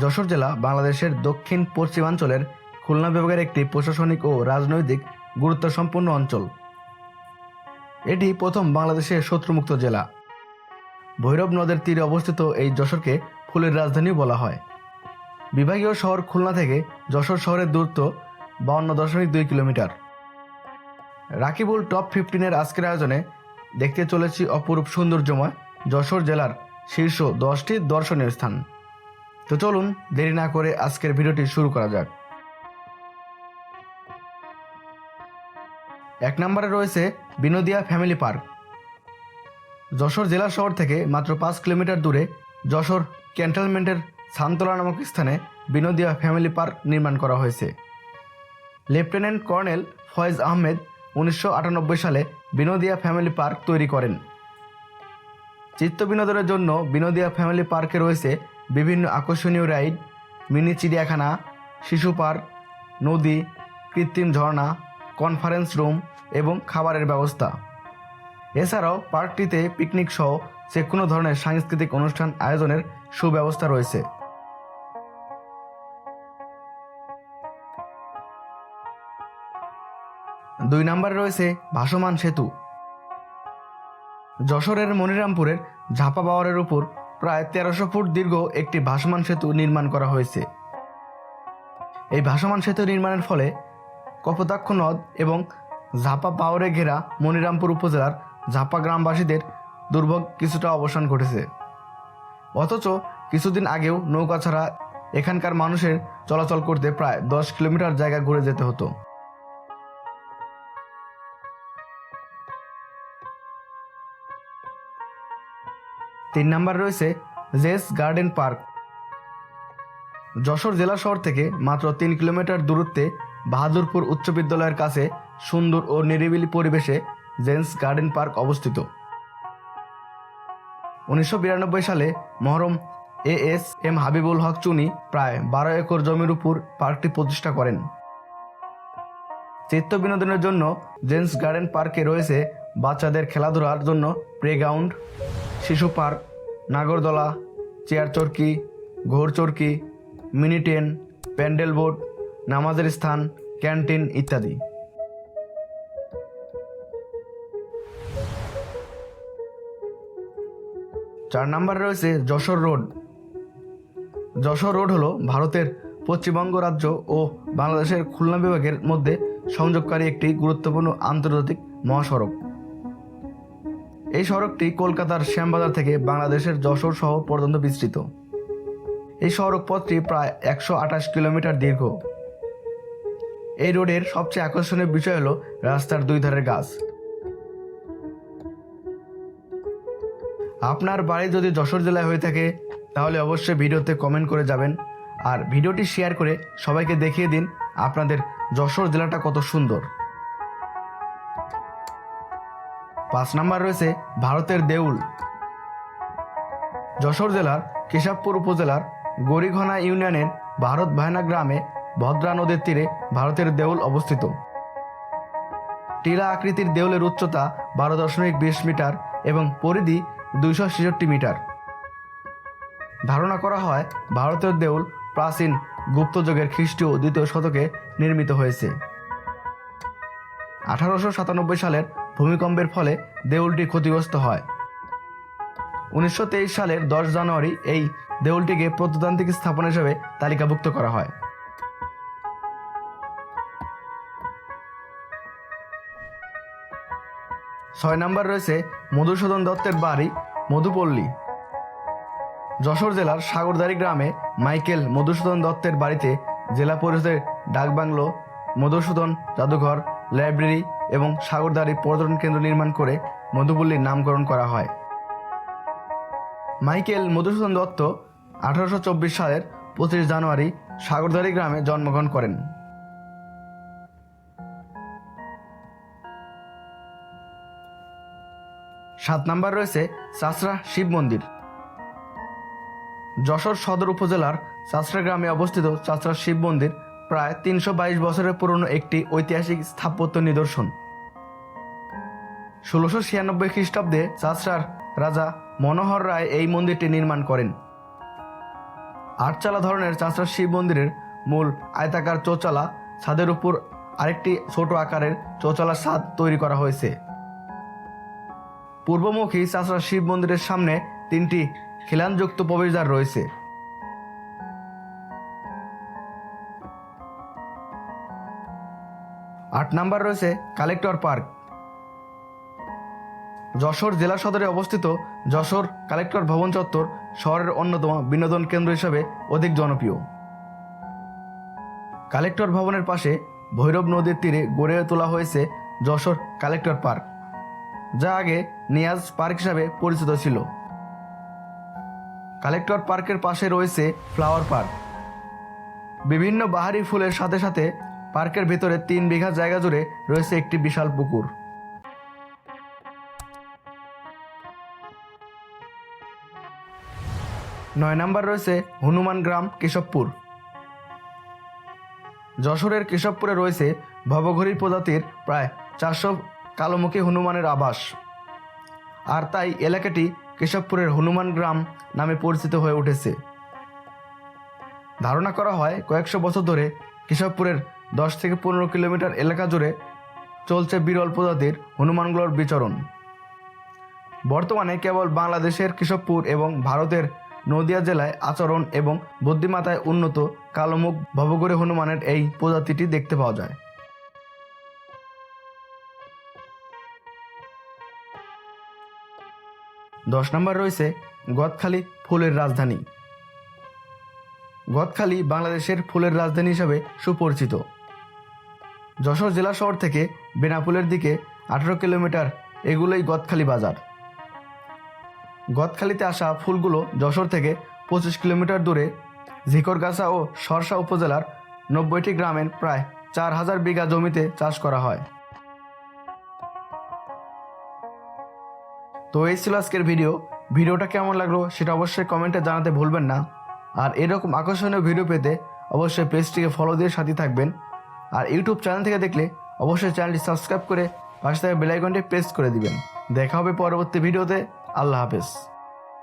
যশোর জেলা বাংলাদেশের দক্ষিণ পশ্চিমাঞ্চলের খুলনা বিভাগের একটি প্রশাসনিক ও রাজনৈতিক গুরুত্বসম্পন্ন অঞ্চল। এটি প্রথম বাংলাদেশের শত্রুমুক্ত জেলা। ভৈরব নদের তীরে অবস্থিত এই যশোরকে ফুলের রাজধানী বলা হয়। বিভাগীয় শহর খুলনা থেকে যশোর শহরের দূরত্ব বাউন্ন দশমিক দুই কিলোমিটার। রাকিবুল টপ ফিফটিনের আজকের আয়োজনে দেখতে চলেছি অপরূপ সৌন্দর্যময় যশোর জেলার শীর্ষ দশটি দর্শনীয় স্থান। তো চলুন, দেরি না করে আজকের ভিডিওটি শুরু করা যাক। এক নম্বরে রয়েছে বিনোদিয়া ফ্যামিলি পার্ক। যশোর জেলা শহর থেকে মাত্র পাঁচ কিলোমিটার দূরে যশোর ক্যান্টনমেন্টের সান্তলা নামক স্থানে বিনোদিয়া ফ্যামিলি পার্ক নির্মাণ করা হয়েছে। লেফটেন্যান্ট কর্নেল ফয়েজ আহমেদ উনিশশো আটানব্বই সালে বিনোদিয়া ফ্যামিলি পার্ক তৈরি করেন। চিত্ত বিনোদনের জন্য বিনোদিয়া ফ্যামিলি পার্কে রয়েছে বিভিন্ন আকর্ষণীয় রাইড, মিনি চিড়িয়াখানা, শিশু পার্ক, নদী, কৃত্রিম ঝর্ণা, কনফারেন্স রুম এবং খাবারের ব্যবস্থা। এছাড়াও পার্কটিতে পিকনিক সহ যে কোনো ধরনের সাংস্কৃতিক অনুষ্ঠান আয়োজনের সুব্যবস্থা রয়েছে। দুই নম্বরে রয়েছে ভাসমান সেতু। যশোরের মনিরামপুরের ঝাপা বাওয়ারের উপর প্রায় তেরোশো ফুট দীর্ঘ একটি ভাসমান সেতু নির্মাণ করা হয়েছে। এই ভাসমান সেতু নির্মাণের ফলে কপোতাক্ষ নদ এবং ঝাপা পাওয়ারে ঘেরা মনিরামপুর উপজেলার ঝাপা গ্রামবাসীদের দুর্ভোগ কিছুটা অবসান ঘটেছে। অথচ কিছুদিন আগেও নৌকা ছাড়া এখানকার মানুষের চলাচল করতে প্রায় দশ কিলোমিটার জায়গা ঘুরে যেতে হতো। তিন নাম্বার রয়েছে জেস গার্ডেন পার্ক। যশোর জেলা শহর থেকে মাত্র তিন কিলোমিটার দূরত্বে বাহাদুরপুর উচ্চ বিদ্যালয়ের কাছে সুন্দর ও নিরিবিলি পরিবেশে জেন্স গার্ডেন পার্ক অবস্থিত। উনিশশো বিরানব্বই সালে Muharram A S M Habibul Haque Chunni প্রায় বারো একর জমির উপর পার্কটি প্রতিষ্ঠা করেন। চিত্ত বিনোদনের জন্য জেন্স গার্ডেন পার্কে রয়েছে বাচ্চাদের খেলাধুলার জন্য প্লেগ্রাউন্ড শিশু পার্ক, নাগরদোলা, চেয়ার চরকি, ঘোর চরকি, মিনি ট্রেন, প্যান্ডেল বোট, নামাজের স্থান, ক্যান্টিন ইত্যাদি। চার নম্বরে রয়েছে যশোর রোড। যশোর রোড হলো ভারতের পশ্চিমবঙ্গ রাজ্য ও বাংলাদেশের খুলনা বিভাগের মধ্যে সংযোগকারী একটি গুরুত্বপূর্ণ আন্তর্জাতিক মহাসড়ক। এই সড়কটি কলকাতার শ্যামবাজার থেকে বাংলাদেশের যশোর শহর পর্যন্ত বিস্তৃত। এই সড়ক পথটি প্রায় একশো আঠাশ কিলোমিটার দীর্ঘ। এই রোডের সবচেয়ে আকর্ষণীয় বিষয় হলো রাস্তার দুই ধারের গাছ। আপনার বাড়ি যদি যশোর জেলায় হয়ে থাকে, তাহলে অবশ্যই ভিডিওতে কমেন্ট করে যাবেন। আর ভিডিওটি শেয়ার করে সবাইকে দেখিয়ে দিন আপনাদের যশোর জেলাটা কত সুন্দর। পাঁচ নাম্বার রয়েছে ভারতের দেউল। যশোর জেলার কেশবপুর উপজেলার গরিঘনা ইউনিয়নের ভারত ভায়না গ্রামে ভদ্রা নদীর তীরে ভারতের দেউল অবস্থিত। টিলা আকৃতির দেউলের উচ্চতা বারো দশমিক বিশ মিটার এবং পরিধি দুইশো ছেষট্টি মিটার। ধারণা করা হয় ভারতের দেউল প্রাচীন গুপ্তযুগের খ্রিস্টীয় দ্বিতীয় শতকে নির্মিত হয়েছে। আঠারোশো সাতানব্বই সালের ভূমিকম্পের ফলে দেউলটি ক্ষতিগ্রস্ত হয়। উনিশশো তেইশ সালের দশ জানুয়ারি এই দেউলটিকে প্রত্নতান্ত্রিক স্থাপনা হিসেবে তালিকাভুক্ত করা হয়। ছয় নম্বর রয়েছে মধুসূদন দত্তের বাড়ি, মধুপল্লী। যশোর জেলার সাগরদারি গ্রামে মাইকেল মধুসূদন দত্তের বাড়িতে জেলা পরিষদের ডাকবাংলো, মধুসূদন জাদুঘর, লাইব্রেরি এবং সাগরদারি পর্যটন কেন্দ্র নির্মাণ করে মধুপল্লীর নামকরণ করা হয়। মাইকেল মধুসূদন দত্ত আঠারোশো চব্বিশ সালের পঁচিশ জানুয়ারি সাগরদারি গ্রামে জন্মগ্রহণ করেন। সাত নাম্বার রয়েছে চাষরা শিব মন্দির। যশোর সদর উপজেলার চাষরা গ্রামে অবস্থিত চাষরা শিব মন্দির প্রায় তিনশো বাইশ বছরের পুরনো একটি ঐতিহাসিক স্থাপত্য নিদর্শন। ষোলোশো ছিয়ানব্বই খ্রিস্টাব্দে চাষরার রাজা মনোহর রায় এই মন্দিরটি নির্মাণ করেন। আটচালা ধরনের চাঁচড়া শিব মন্দিরের মূল আয়তাকার চৌচালা ছাদের উপর আরেকটি ছোট আকারের চৌচালা ছাদ তৈরি করা হয়েছে। পূর্বমুখী চাঁচড়া শিব মন্দিরের সামনে তিনটি খিলানযুক্ত প্রবেশদ্বার রয়েছে। আট নাম্বার রয়েছে কালেক্টর পার্ক। যশোর জেলা সদরে অবস্থিত যশোর কালেক্টর ভবন চত্বর শহরের অন্যতম বিনোদন কেন্দ্র হিসাবে অধিক জনপ্রিয়। কালেক্টর ভবনের পাশে ভৈরব নদীর তীরে গড়ে তোলা হয়েছে যশোর কালেক্টর পার্ক, যা আগে নিয়াজ পার্ক হিসাবে পরিচিত ছিল। কালেক্টর পার্কের পাশে রয়েছে ফ্লাওয়ার পার্ক। বিভিন্ন বাহারি ফুলের সাথে সাথে পার্কের ভিতরে তিন বিঘা জায়গা জুড়ে রয়েছে একটি বিশাল পুকুর। নয় নম্বর রয়েছে হনুমান গ্রাম, কেশবপুর। যশোরের কেশবপুরে রয়েছে ভবঘরী প্রজাতির প্রায় চারশো কালোমুখী হনুমানের আবাস। আর তাই এলাকাটি কেশবপুরের হনুমান গ্রাম নামে পরিচিত হয়ে উঠেছে। ধারণা করা হয় কয়েকশো বছর ধরে কেশবপুরের দশ থেকে পনেরো কিলোমিটার এলাকা জুড়ে চলছে বিরল প্রজাতির হনুমানগুলোর বিচরণ। বর্তমানে কেবল বাংলাদেশের কেশবপুর এবং ভারতের নদিয়া জেলায় আচরণ এবং বুদ্ধিমাতায় উন্নত কালোমুখ ভবগড়ে হনুমানের এই প্রজাতিটি দেখতে পাওয়া যায়। দশ নম্বর রয়েছে গদখালি ফুলের রাজধানী। গদখালি বাংলাদেশের ফুলের রাজধানী হিসাবে সুপরিচিত। যশোর জেলা শহর থেকে বেনাপুলের দিকে আঠারো কিলোমিটার এগুলোই গদখালি বাজার। গদখালিতে আসা ফুলগুলো যশোর থেকে পঁচিশ কিলোমিটার দূরে ঝিকরগাছা ও সরসা উপজেলার নব্বইটি গ্রামের প্রায় চার হাজার বিঘা জমিতে চাষ করা হয়। তো এই ছিল আজকের ভিডিও। ভিডিওটা কেমন লাগল সেটা অবশ্যই কমেন্টে জানাতে ভুলবেন না। আর এরকম আকর্ষণীয় ভিডিও পেতে অবশ্যই পেজটিকে ফলো দিয়ে সাথে থাকবেন। আর ইউটিউব চ্যানেল থেকে দেখলে অবশ্যই চ্যানেলটি সাবস্ক্রাইব করে পাশে থাকা বেলাইকনটি প্রেস করে দিবেন। দেখা হবে পরবর্তী ভিডিওতে। আল্লাহ হাফেজ।